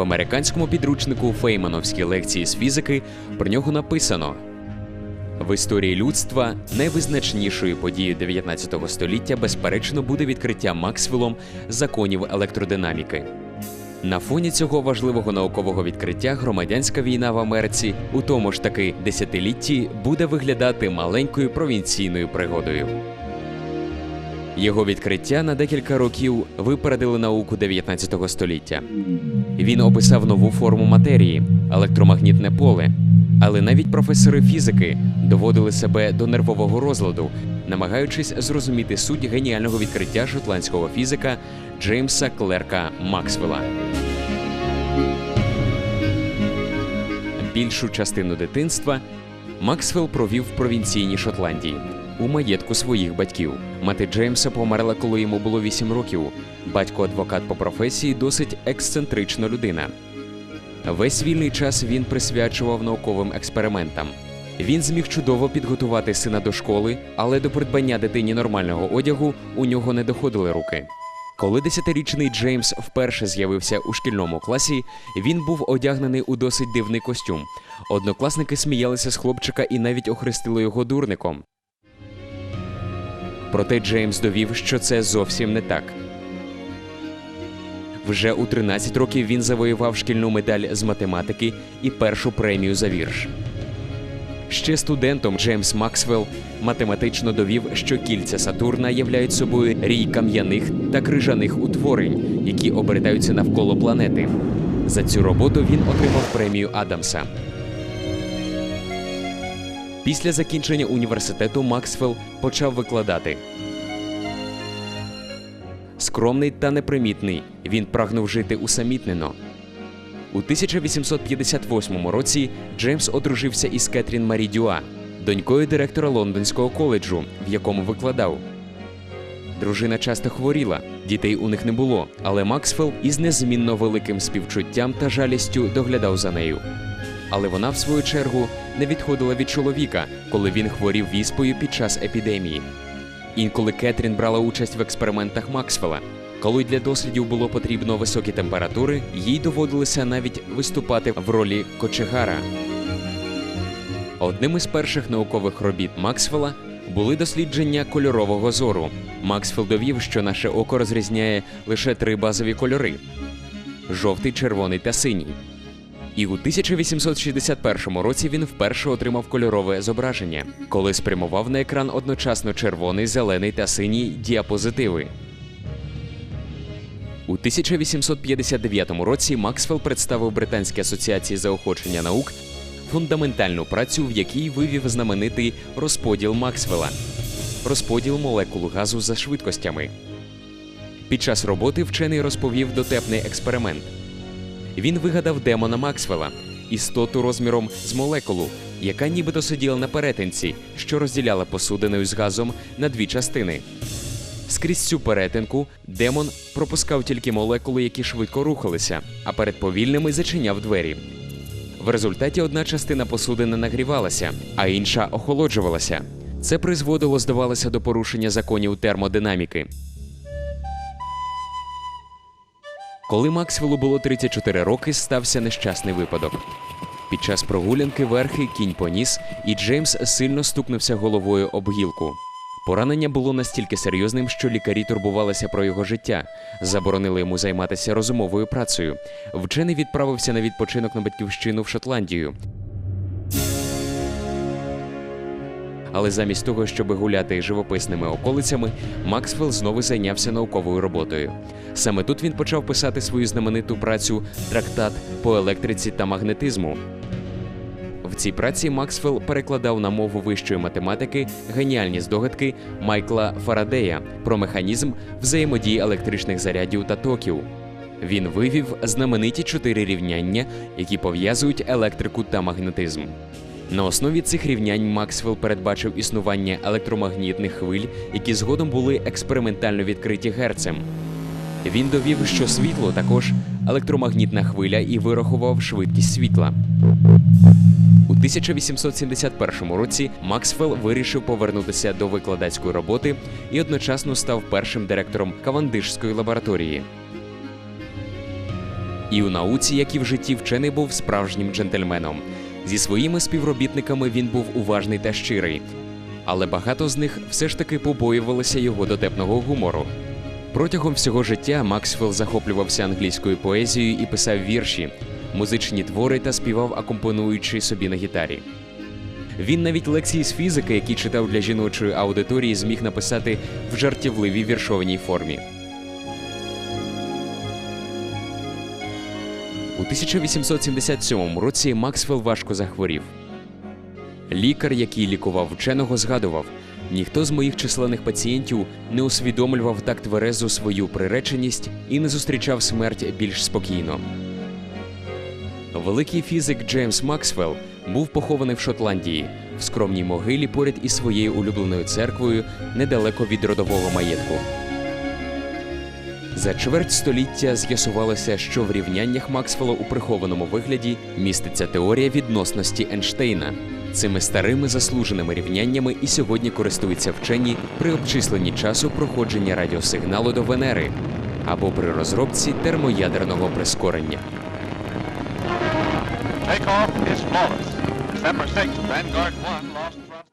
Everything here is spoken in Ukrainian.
Американському підручнику Феймановські лекції з фізики про нього написано: в історії людства найвизначнішою подією 19 століття, безперечно, буде відкриття Максвеллом законів електродинаміки. На фоні цього важливого наукового відкриття громадянська війна в Америці у тому ж таки десятилітті буде виглядати маленькою провінційною пригодою. Його відкриття на декілька років випередили науку 19 століття. Він описав нову форму матерії електромагнітне поле. Але навіть професори фізики доводили себе до нервового розладу, намагаючись зрозуміти суть геніального відкриття шотландського фізика Джеймса Клерка Максвелла. Більшу частину дитинства Максвелл провів в провінційній Шотландії у маєтку своїх батьків. Мати Джеймса померла, коли йому було 8 років. Батько адвокат по професії досить ексцентрична людина. Весь вільний час він присвячував науковим експериментам. Він зміг чудово підготувати сина до школи, але до придбання дитині нормального одягу у нього не доходили руки. Коли десятирічний Джеймс вперше з'явився у шкільному класі, він був одягнений у досить дивний костюм. Однокласники сміялися з хлопчика і навіть охрестили його дурником. Проте Джеймс довів, що це зовсім не так. Вже у 13 років він завоював шкільну медаль з математики і першу премію за вірш. Ще студентом Джеймс Максвелл математично довів, що кільця Сатурна являють собою рій кам'яних та крижаних утворень, які обертаються навколо планети. За цю роботу він отримав премію Адамса. Після закінчення університету Максвелл почав викладати. Скромний та непримітний, він прагнув жити усамітнено. У 1858 році Джеймс одружився із Кетрін Марі Дюа, донькою директора Лондонського коледжу, в якому викладав. Дружина часто хворіла, дітей у них не було, але Максвелл із незмінно великим співчуттям та жалістю доглядав за нею. Але вона, в свою чергу, не відходила від чоловіка, коли він хворів віспою під час епідемії. Інколи Кетрін брала участь в експериментах Максвелла. Коли для дослідів було потрібно високі температури, їй доводилося навіть виступати в ролі кочегара. Одним із перших наукових робіт Максвелла були дослідження кольорового зору. Максвелл довів, що наше око розрізняє лише три базові кольори: жовтий, червоний та синій. І у 1861 році він вперше отримав кольорове зображення, коли спрямував на екран одночасно червоний, зелений та синій діапозитиви. У 1859 році Максвелл представив Британській асоціації заохочення наук фундаментальну працю, в якій вивів знаменитий розподіл Максвелла розподіл молекул газу за швидкостями. Під час роботи вчений розповів дотепний експеримент. Він вигадав демона Максвелла, істоту розміром з молекулу, яка нібито сиділа на перетинці, що розділяла посудиною з газом на дві частини. Скрізь цю перетинку демон пропускав тільки молекули, які швидко рухалися, а перед повільними зачиняв двері. В результаті одна частина посудини нагрівалася, а інша охолоджувалася. Це призводило, здавалося, до порушення законів термодинаміки. Коли Максвеллу було 34 роки, стався нещасний випадок. Під час прогулянки верхи кінь поніс, і Джеймс сильно стукнувся головою об гілку. Поранення було настільки серйозним, що лікарі турбувалися про його життя, заборонили йому займатися розумовою працею. Вчений відправився на відпочинок на батьківщину в Шотландію. Але замість того, щоб гуляти живописними околицями, Максвелл знову зайнявся науковою роботою. Саме тут він почав писати свою знамениту працю Трактат по електриці та магнетизму. В цій праці Максвелл перекладав на мову вищої математики геніальні здогадки Майкла Фарадея про механізм взаємодії електричних зарядів та токів. Він вивів знамениті чотири рівняння, які пов'язують електрику та магнетизм. На основі цих рівнянь Максвелл передбачив існування електромагнітних хвиль, які згодом були експериментально відкриті герцем. Він довів, що світло також електромагнітна хвиля і вирахував швидкість світла. У 1871 році Максвелл вирішив повернутися до викладацької роботи і одночасно став першим директором Кавандишської лабораторії. І у науці, як і в житті, вчений був справжнім джентльменом. Зі своїми співробітниками він був уважний та щирий, але багато з них все ж таки побоювалися його дотепного гумору. Протягом всього життя Максвелл захоплювався англійською поезією і писав вірші, музичні твори та співав, акомпонуючи собі на гітарі. Він навіть лекції з фізики, які читав для жіночої аудиторії, зміг написати в жартівливій віршованій формі. У 1877 році Максвелл важко захворів. Лікар, який лікував вченого, згадував: ніхто з моїх численних пацієнтів не усвідомлював так тверезу свою приреченість і не зустрічав смерть більш спокійно. Великий фізик Джеймс Максвелл був похований в Шотландії в скромній могилі поряд із своєю улюбленою церквою недалеко від родового маєтку. За чверть століття з'ясувалося, що в рівняннях Максвелла у прихованому вигляді міститься теорія відносності Ейнштейна. Цими старими заслуженими рівняннями і сьогодні користуються вчені при обчисленні часу проходження радіосигналу до Венери або при розробці термоядерного прискорення. Takeoff is flawless. December 6th, Vanguard 1 lost thrust.